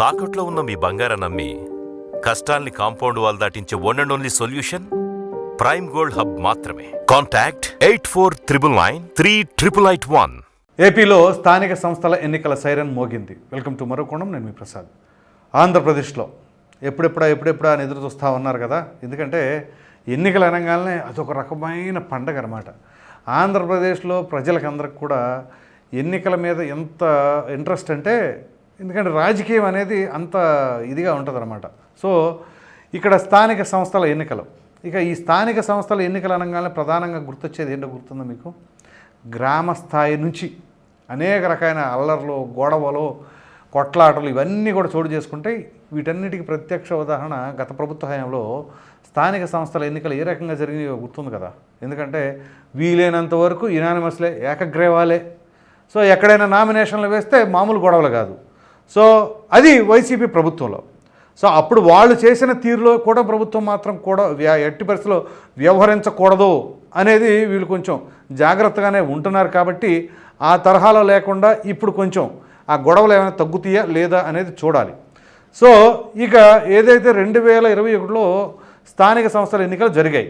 తాకట్లో ఉన్న మీ బంగారం నమ్మి కష్టాల్ని compound wall దాటించే one and only solution prime gold hub మాత్రమే. Contact eight four triple nine three triple eight one ఏపీలో స్థానిక సంస్థల ఎన్నికల సైరన్ మోగింది. వెల్కమ్ టు మరోకోణం నేను మీ ప్రసాద్. ఆంధ్రప్రదేశ్లో ఎప్పుడెప్పుడా ఎప్పుడెప్పుడా అని ఎదురు చూస్తూ ఉన్నారు కదా? ఎందుకంటే ఎన్నికలు అనగానే అదొక రకమైన పండగ అనమాట ఆంధ్రప్రదేశ్లో ప్రజలకందరికి కూడా ఎన్నికల మీద ఎంత ఇంట్రెస్ట్ అంటే ఎందుకంటే రాజకీయం అనేది అంత ఇదిగా ఉంటుందన్నమాట. సో ఇక్కడ స్థానిక సంస్థల ఎన్నికలు. ఇక ఈ స్థానిక సంస్థల ఎన్నికలు అనగానే ప్రధానంగా గుర్తొచ్చేది ఏంటో గుర్తుందో మీకు? గ్రామ స్థాయి నుంచి అనేక రకాల అల్లర్లు గొడవలు కొట్లాటలు ఇవన్నీ కూడా చోటు చేసుకుంటే వీటన్నిటికీ ప్రత్యక్ష ఉదాహరణ గత ప్రభుత్వ హయాంలో స్థానిక సంస్థల ఎన్నికలు ఏ రకంగా జరిగినాయో గుర్తుంది కదా? ఎందుకంటే వీలైనంత వరకు యునానిమస్లే ఏకగ్రీవాలే. సో ఎక్కడైనా నామినేషన్లు వేస్తే మామూలు గొడవలు కాదు. సో అది వైసీపీ ప్రభుత్వంలో. సో అప్పుడు వాళ్ళు చేసిన తీరులో కూడా ప్రభుత్వం మాత్రం కూడా ఎట్టి పరిస్థితిలో వ్యవహరించకూడదు అనేది వీళ్ళు కొంచెం జాగ్రత్తగానే ఉంటున్నారు కాబట్టి ఆ తరహాలో లేకుండా ఇప్పుడు కొంచెం ఆ గొడవలు ఏమైనా తగ్గుతాయా లేదా అనేది చూడాలి. సో ఇక ఏదైతే రెండు వేల ఇరవై ఒకటిలో స్థానిక సంస్థల ఎన్నికలు జరిగాయి.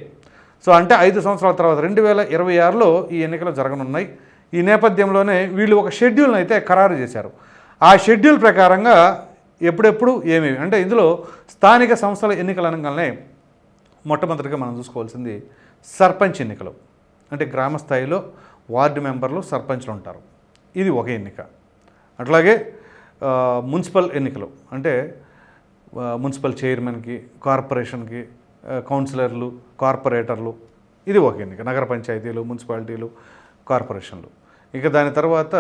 సో అంటే ఐదు సంవత్సరాల తర్వాత రెండు వేల ఇరవై ఆరులో ఈ ఎన్నికలు జరగనున్నాయి. ఈ నేపథ్యంలోనే వీళ్ళు ఒక షెడ్యూల్ని అయితే ఖరారు చేశారు. ఆ షెడ్యూల్ ప్రకారంగా ఎప్పుడెప్పుడు ఏమేమి? అంటే ఇందులో స్థానిక సంస్థల ఎన్నికలు అనగానే మొట్టమొదటిగా మనం చూసుకోవాల్సింది సర్పంచ్ ఎన్నికలు. అంటే గ్రామ స్థాయిలో వార్డు మెంబర్లు సర్పంచ్లు ఉంటారు. ఇది ఒక ఎన్నిక. అట్లాగే మున్సిపల్ ఎన్నికలు. అంటే మున్సిపల్ చైర్మన్కి కార్పొరేషన్కి కౌన్సిలర్లు కార్పొరేటర్లు. ఇది ఒక ఎన్నిక. నగర పంచాయతీలు మున్సిపాలిటీలు కార్పొరేషన్లు. ఇక దాని తర్వాత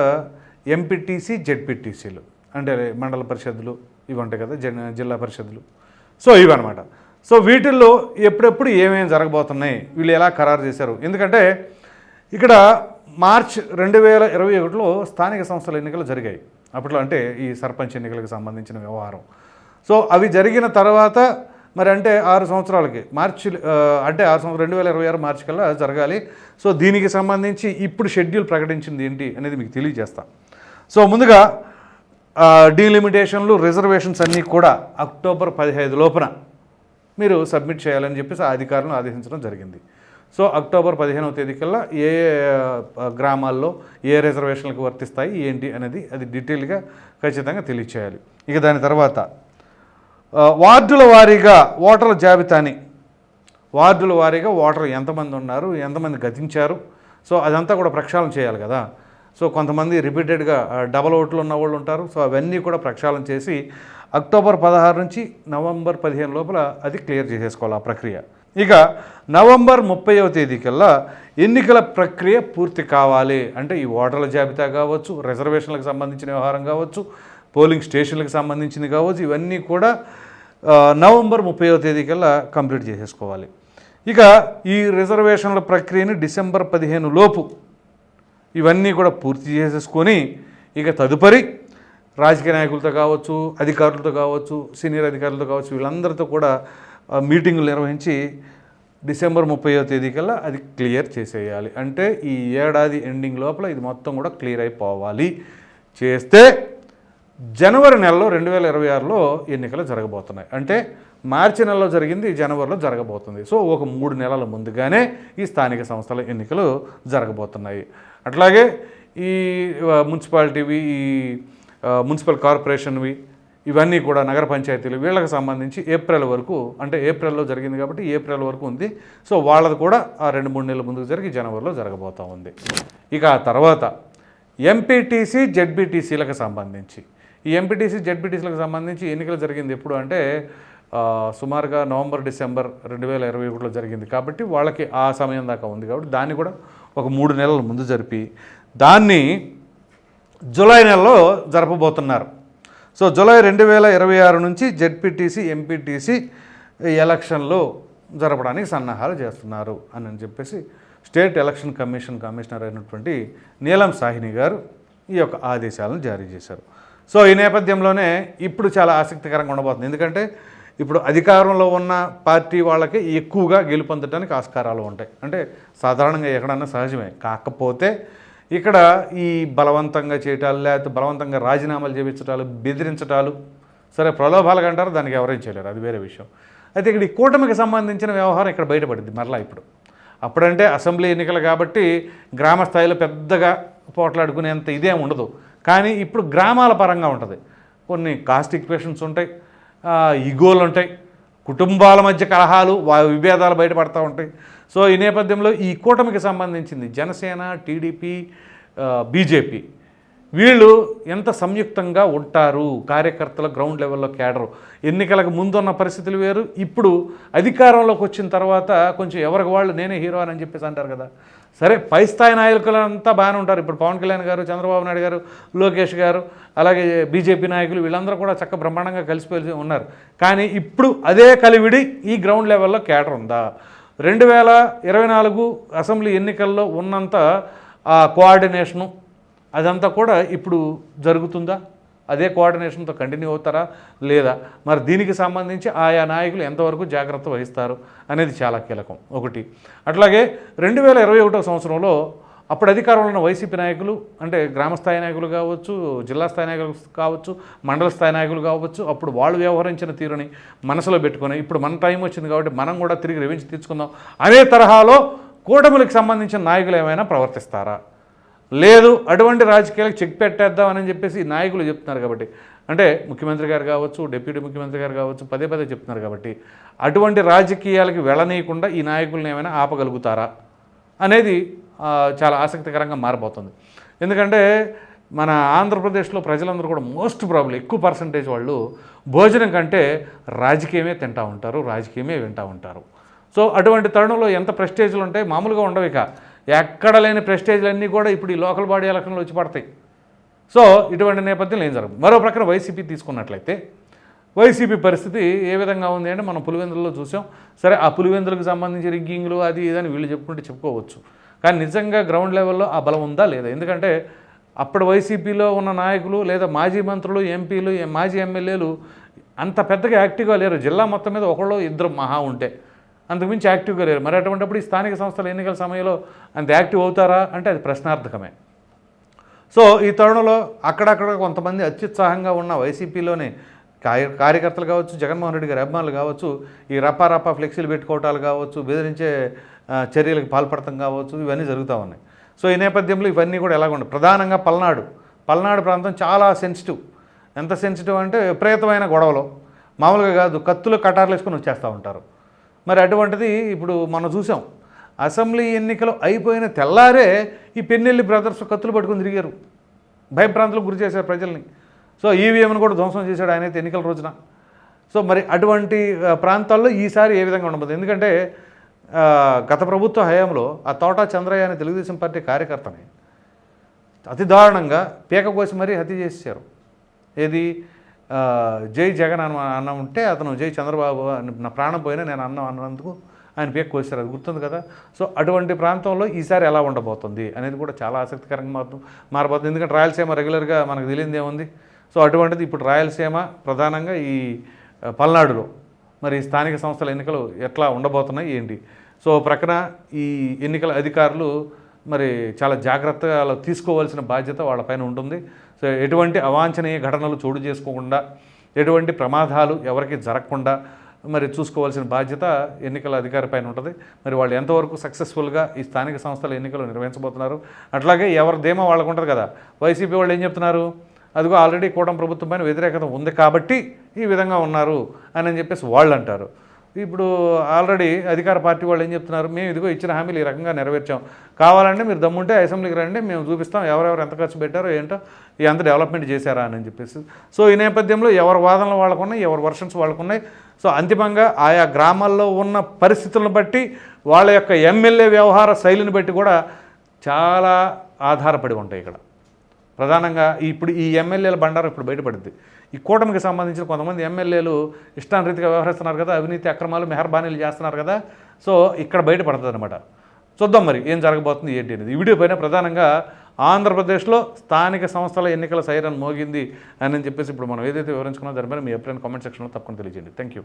ఎంపీటీసీ జెడ్పీటీసీలు అంటే మండల పరిషత్తులు ఇవి ఉంటాయి కదా జన్ జిల్లా పరిషత్తులు. సో ఇవన్నమాట. సో వీటిల్లో ఎప్పుడెప్పుడు ఏమేమి జరగబోతున్నాయి వీళ్ళు ఎలా ఖరారు చేశారు? ఎందుకంటే ఇక్కడ మార్చ్ రెండు వేల ఇరవై ఒకటిలో స్థానిక సంస్థల ఎన్నికలు జరిగాయి. అప్పట్లో అంటే ఈ సర్పంచ్ ఎన్నికలకు సంబంధించిన వ్యవహారం. సో అవి జరిగిన తర్వాత మరి అంటే ఆరు సంవత్సరాలకి మార్చి అంటే ఆరు సంవత్సరం రెండు వేల ఇరవై ఆరు మార్చి కల్లా జరగాలి. సో దీనికి సంబంధించి ఇప్పుడు షెడ్యూల్ ప్రకటించింది ఏంటి అనేది మీకు తెలియజేస్తా. సో ముందుగా డీలిమిటేషన్లు రిజర్వేషన్స్ అన్నీ కూడా అక్టోబర్ పదిహేదు లోపున మీరు సబ్మిట్ చేయాలని చెప్పేసి ఆ అధికారులను ఆదేశించడం జరిగింది. సో అక్టోబర్ పదిహేనవ తేదీ కల్లా ఏ గ్రామాల్లో ఏ రిజర్వేషన్లకు వర్తిస్తాయి ఏంటి అనేది అది డీటెయిల్గా ఖచ్చితంగా తెలియచేయాలి. ఇక దాని తర్వాత వార్డుల వారీగా ఓటర్ల జాబితాని వార్డుల వారీగా ఓటర్లు ఎంతమంది ఉన్నారు ఎంతమంది గతించారు సో అదంతా కూడా ప్రక్షాళన చేయాలి కదా. సో కొంతమంది రిపీటెడ్గా డబల్ ఓట్లు ఉన్న వాళ్ళు ఉంటారు. సో అవన్నీ కూడా ప్రక్షాళన చేసి అక్టోబర్ పదహారు నుంచి నవంబర్ పదిహేను లోపల అది క్లియర్ చేసేసుకోవాలి ఆ ప్రక్రియ. ఇక నవంబర్ ముప్పైవ తేదీ కల్లా ఎన్నికల ప్రక్రియ పూర్తి కావాలి అంటే ఈ ఓటర్ల జాబితా కావచ్చు రిజర్వేషన్లకు సంబంధించిన వ్యవహారం కావచ్చు పోలింగ్ స్టేషన్లకు సంబంధించింది కావచ్చు ఇవన్నీ కూడా నవంబర్ ముప్పైవ తేదీ కల్లా కంప్లీట్ చేసేసుకోవాలి. ఇక ఈ రిజర్వేషన్ల ప్రక్రియని డిసెంబర్ పదిహేను లోపు ఇవన్నీ కూడా పూర్తి చేసేసుకొని ఇక తదుపరి రాజకీయ నాయకులతో కావచ్చు అధికారులతో కావచ్చు సీనియర్ అధికారులతో కావచ్చు వీళ్ళందరితో కూడా మీటింగులు నిర్వహించి డిసెంబర్ ముప్పైవ తేదీ కల్లా అది క్లియర్ చేసేయాలి. అంటే ఈ ఏడాది ఎండింగ్ లోపల ఇది మొత్తం కూడా క్లియర్ అయిపోవాలి. చేస్తే జనవరి నెలలో రెండు వేల ఇరవై ఆరులో ఎన్నికలు జరగబోతున్నాయి. అంటే మార్చి నెలలో జరిగింది జనవరిలో జరగబోతుంది. సో ఒక మూడు నెలల ముందుగానే ఈ స్థానిక సంస్థల ఎన్నికలు జరగబోతున్నాయి. అట్లాగే ఈ మున్సిపాలిటీవి ఈ మున్సిపల్ కార్పొరేషన్వి ఇవన్నీ కూడా నగర పంచాయతీలు వీళ్ళకి సంబంధించి ఏప్రిల్ వరకు అంటే ఏప్రిల్లో జరిగింది కాబట్టి ఏప్రిల్ వరకు ఉంది. సో వాళ్ళది కూడా ఆ రెండు మూడు నెలల ముందుకు జరిగి జనవరిలో జరగబోతూ ఉంది. ఇక ఆ తర్వాత ఎంపీటీసీ జెడ్బీటీసీలకు సంబంధించి. ఈ ఎంపీటీసీ జెడ్బీటీసీలకు సంబంధించి ఎన్నికలు జరిగింది ఎప్పుడు అంటే సుమారుగా నవంబర్ డిసెంబర్ రెండు వేల ఇరవై ఒకటిలో జరిగింది కాబట్టి వాళ్ళకి ఆ సమయం దాకా ఉంది కాబట్టి దాన్ని కూడా ఒక మూడు నెలల ముందు జరిపి దాన్ని జూలై నెలలో జరపబోతున్నారు. సో జూలై రెండు వేల ఇరవై ఆరు నుంచి జెడ్పీటీసీ ఎంపీటీసీ ఎలక్షన్లు జరపడానికి సన్నాహాలు చేస్తున్నారు అని అని చెప్పేసి స్టేట్ ఎలక్షన్ కమిషన్ కమిషనర్ అయినటువంటి నీలం సాహిని గారు ఈ యొక్క ఆదేశాలను జారీ చేశారు. సో ఈ నేపథ్యంలోనే ఇప్పుడు చాలా ఆసక్తికరంగా ఉండబోతుంది. ఎందుకంటే ఇప్పుడు అధికారంలో ఉన్న పార్టీ వాళ్ళకి ఎక్కువగా గెలుపొందడానికి ఆస్కారాలు ఉంటాయి. అంటే సాధారణంగా ఎక్కడన్నా సహజమే. కాకపోతే ఇక్కడ ఈ బలవంతంగా చేయటాలు లేకపోతే బలవంతంగా రాజీనామాలు చేయించటాలు బెదిరించటాలు సరే ప్రలోభాలు అంటారు దానికి ఎవరేం చేయలేరు. అది వేరే విషయం. అయితే ఇక్కడ ఈ కూటమికి సంబంధించిన వ్యవహారం ఇక్కడ బయటపడింది మరలా ఇప్పుడు. అప్పుడంటే అసెంబ్లీ ఎన్నికలు కాబట్టి గ్రామ స్థాయిలో పెద్దగా పోట్లాడుకునేంత ఇదేం ఉండదు. కానీ ఇప్పుడు గ్రామాల పరంగా ఉంటుంది. కొన్ని కాస్ట్ ఈక్వేషన్స్ ఉంటాయి. ఈగోలు ఉంటాయి కుటుంబాల మధ్య కలహాలు విభేదాలు బయటపడతా ఉంటాయి. సో ఈ నేపథ్యంలో ఈ కూటమికి సంబంధించింది జనసేన టీడీపీ బీజేపీ వీళ్ళు ఎంత సంయుక్తంగా ఉంటారు? కార్యకర్తల గ్రౌండ్ లెవెల్లో కేడరు ఎన్నికలకు ముందున్న పరిస్థితులు వేరు. ఇప్పుడు అధికారంలోకి వచ్చిన తర్వాత కొంచెం ఎవరికి వాళ్ళు నేనే హీరో అని చెప్పేసి అంటారు కదా. సరే పై స్థాయి నాయకులంతా బాగానే ఉంటారు. ఇప్పుడు పవన్ కళ్యాణ్ గారు చంద్రబాబు నాయుడు గారు లోకేష్ గారు అలాగే బీజేపీ నాయకులు వీళ్ళందరూ కూడా చక్క బ్రహ్మాండంగా కలిసిపోయి ఉన్నారు. కానీ ఇప్పుడు అదే కలివిడి ఈ గ్రౌండ్ లెవెల్లో కేటర్ ఉందా? రెండు వేల ఇరవై నాలుగు అసెంబ్లీ ఎన్నికల్లో ఉన్నంత ఆ కోఆర్డినేషను అదంతా కూడా ఇప్పుడు జరుగుతుందా? అదే కోఆర్డినేషన్తో కంటిన్యూ అవుతారా లేదా? మరి దీనికి సంబంధించి ఆయా నాయకులు ఎంతవరకు జాగ్రత్త వహిస్తారు అనేది చాలా కీలకం. ఒకటి. అట్లాగే రెండు వేల ఇరవై ఒకటో సంవత్సరంలో అప్పుడు అధికారంలో ఉన్న వైసీపీ నాయకులు అంటే గ్రామ స్థాయి నాయకులు కావచ్చు జిల్లా స్థాయి నాయకులు కావచ్చు మండల స్థాయి నాయకులు కావచ్చు అప్పుడు వాళ్ళు వ్యవహరించిన తీరుని మనసులో పెట్టుకొని ఇప్పుడు మన టైం వచ్చింది కాబట్టి మనం కూడా తిరిగి రెవెన్యూ తీర్చుకుందాం అనే తరహాలో కూటమిలకు సంబంధించిన నాయకులు ఏమైనా ప్రవర్తిస్తారా? లేదు అటువంటి రాజకీయాలకు చెక్ పెట్టేద్దామని చెప్పేసి ఈ నాయకులు చెప్తున్నారు కాబట్టి. అంటే ముఖ్యమంత్రి గారు కావచ్చు డిప్యూటీ ముఖ్యమంత్రి గారు కావచ్చు పదే పదే చెప్తున్నారు కాబట్టి. అటువంటి రాజకీయాలకి వెళ్ళనీయకుండా ఈ నాయకులను ఏమైనా ఆపగలుగుతారా అనేది చాలా ఆసక్తికరంగా మారిపోతుంది ఎందుకంటే మన ఆంధ్రప్రదేశ్లో ప్రజలందరూ కూడా మోస్ట్ ప్రాబ్లం ఎక్కువ పర్సంటేజ్ వాళ్ళు భోజనం కంటే రాజకీయమే తింటూ ఉంటారు రాజకీయమే వింటూ ఉంటారు. సో అటువంటి తరుణంలో ఎంత ప్రెస్టేజ్లు ఉంటాయి మామూలుగా ఉండవు ఇక. ఎక్కడ లేని ప్రెస్టేజ్లన్నీ కూడా ఇప్పుడు ఈ లోకల్ బాడీ ఎలక్షన్లో వచ్చి పడతాయి. సో ఇటువంటి నేపథ్యంలో ఏం జరగదు మరో ప్రక్కన వైసీపీ తీసుకున్నట్లయితే వైసీపీ పరిస్థితి ఏ విధంగా ఉంది అంటే మనం పులివెందులలో చూసాం. సరే ఆ పులివెందులకు సంబంధించి రిగ్గింగ్లు అది ఇదని వీళ్ళు చెప్పుకుంటే చెప్పుకోవచ్చు. కానీ నిజంగా గ్రౌండ్ లెవెల్లో ఆ బలం ఉందా లేదా? ఎందుకంటే అప్పుడు వైసీపీలో ఉన్న నాయకులు లేదా మాజీ మంత్రులు ఎంపీలు మాజీ ఎమ్మెల్యేలు అంత పెద్దగా యాక్టివ్గా లేరు. జిల్లా మొత్తం మీద ఒకళ్ళు ఇద్దరు మహా ఉంటే. అంతకుమించి యాక్టివ్గా లేరు. మరి అటువంటిప్పుడు ఈ స్థానిక సంస్థల ఎన్నికల సమయంలో అంత యాక్టివ్ అవుతారా అంటే అది ప్రశ్నార్థకమే. సో ఈ తరుణంలో అక్కడక్కడ కొంతమంది అత్యుత్సాహంగా ఉన్న వైసీపీలోని కార్య కార్యకర్తలు కావచ్చు జగన్మోహన్ రెడ్డి గారి అభిమానులు కావచ్చు ఈ రప్పా రప్పా ఫ్లెక్సీలు పెట్టుకోవటాలు కావచ్చు బెదిరించే చర్యలకు పాల్పడటం కావచ్చు ఇవన్నీ జరుగుతూ ఉన్నాయి. సో ఈ నేపథ్యంలో ఇవన్నీ కూడా ఎలాగ ఉండవు ప్రధానంగా పల్నాడు. పల్నాడు ప్రాంతం చాలా సెన్సిటివ్. ఎంత సెన్సిటివ్ అంటే విపరీతమైన గొడవలు. మామూలుగా కాదు కత్తులు కటార్లు వేసుకొని వచ్చేస్తూ ఉంటారు. మరి అటువంటిది ఇప్పుడు మనం చూసాం. అసెంబ్లీ ఎన్నికలు అయిపోయిన తెల్లారే ఈ పెన్నెల్లి బ్రదర్స్ కత్తులు పట్టుకొని తిరిగారు. భయభ్రాంతులకు గురి చేశారు ప్రజల్ని. సో ఈవీఎంను కూడా ధ్వంసం చేశాడు ఆయన అయితే ఎన్నికల రోజున. సో మరి అటువంటి ప్రాంతాల్లో ఈసారి ఏ విధంగా ఉండబోతుంది? ఎందుకంటే గత ప్రభుత్వ హయాంలో ఆ తోటా చంద్రయ్య అనే తెలుగుదేశం పార్టీ కార్యకర్తని అతి దారుణంగా పీక కోసి మరీ హత్య చేశారు ఏది? జై జగన్ అన్న అన్న ఉంటే అతను జై చంద్రబాబు నా ప్రాణం పోయినా నేను అన్నం అన్నందుకు ఆయన పేరు కోసారు అది గుర్తుంది కదా? సో అటువంటి ప్రాంతంలో ఈసారి ఎలా ఉండబోతుంది అనేది కూడా చాలా ఆసక్తికరంగా మారుతుంది మారబోతుంది. ఎందుకంటే రాయలసీమ రెగ్యులర్గా మనకు తెలియదు ఏముంది? సో అటువంటిది ఇప్పుడు రాయలసీమ ప్రధానంగా ఈ పల్నాడులో మరి స్థానిక సంస్థల ఎన్నికలు ఎట్లా ఉండబోతున్నాయి ఏంటి? సో ప్రక్కన ఈ ఎన్నికల అధికారులు మరి చాలా జాగ్రత్తగా అలా తీసుకోవాల్సిన బాధ్యత వాళ్ళపైన ఉంటుంది. సో ఎటువంటి అవాంఛనీయ ఘటనలు చోటు చేసుకోకుండా ఎటువంటి ప్రమాదాలు ఎవరికి జరగకుండా మరి చూసుకోవాల్సిన బాధ్యత ఎన్నికల అధికారి పైన ఉంటుంది. మరి వాళ్ళు ఎంతవరకు సక్సెస్ఫుల్గా ఈ స్థానిక సంస్థల ఎన్నికలు నిర్వహించబోతున్నారు? అట్లాగే ఎవరి ధీమా వాళ్ళకు ఉంటుంది కదా వైసీపీ వాళ్ళు ఏం చెప్తున్నారు? అదిగో ఆల్రెడీ కూటమి ప్రభుత్వం పైన వ్యతిరేకత ఉంది కాబట్టి ఈ విధంగా ఉన్నారు అని చెప్పేసి వాళ్ళు అంటారు ఇప్పుడు ఆల్రెడీ అధికార పార్టీ వాళ్ళు ఏం చెప్తున్నారు? మేము ఇదిగో ఇచ్చిన హామీలు ఈ రకంగా నెరవేర్చాం. కావాలంటే మీరు దమ్ముంటే అసెంబ్లీకి రండి మేము చూపిస్తాం ఎవరెవరు ఎంత ఖర్చు పెట్టారో ఏంటో ఎంత డెవలప్మెంట్ చేశారా అని చెప్పేసి. సో ఈ నేపథ్యంలో ఎవరి వాదనలు వాళ్ళకున్నాయి ఎవరి వర్షన్స్ వాళ్ళకున్నాయి. సో అంతిమంగా ఆయా గ్రామాల్లో ఉన్న పరిస్థితులను బట్టి వాళ్ళ యొక్క ఎమ్మెల్యే వ్యవహార శైలిని బట్టి కూడా చాలా ఆధారపడి ఉంటాయి ఇక్కడ. ప్రధానంగా ఇప్పుడు ఈ ఎమ్మెల్యేల బండారం ఇప్పుడు బయటపడింది. ఈ కూటమికి సంబంధించిన కొంతమంది ఎమ్మెల్యేలు ఇష్టానరీతిగా వ్యవహరిస్తున్నారు కదా అవినీతి అక్రమాలు మెహర్బానీలు చేస్తున్నారు కదా సో ఇక్కడ బయటపడుతుంది అనమాట చూద్దాం మరి ఏం జరగబోతుంది ఏంటి అనేది. ఈ వీడియో పైన ప్రధానంగా ఆంధ్రప్రదేశ్లో స్థానిక సంస్థల ఎన్నికల సైరన్ మోగింది అని చెప్పేసి ఇప్పుడు మనం ఏదైతే వివరించుకున్నా దాని పైన మీ ఎప్పుడైనా కామెంట్ సెక్షన్లో తప్పకుండా తెలియజేయండి. Thank you.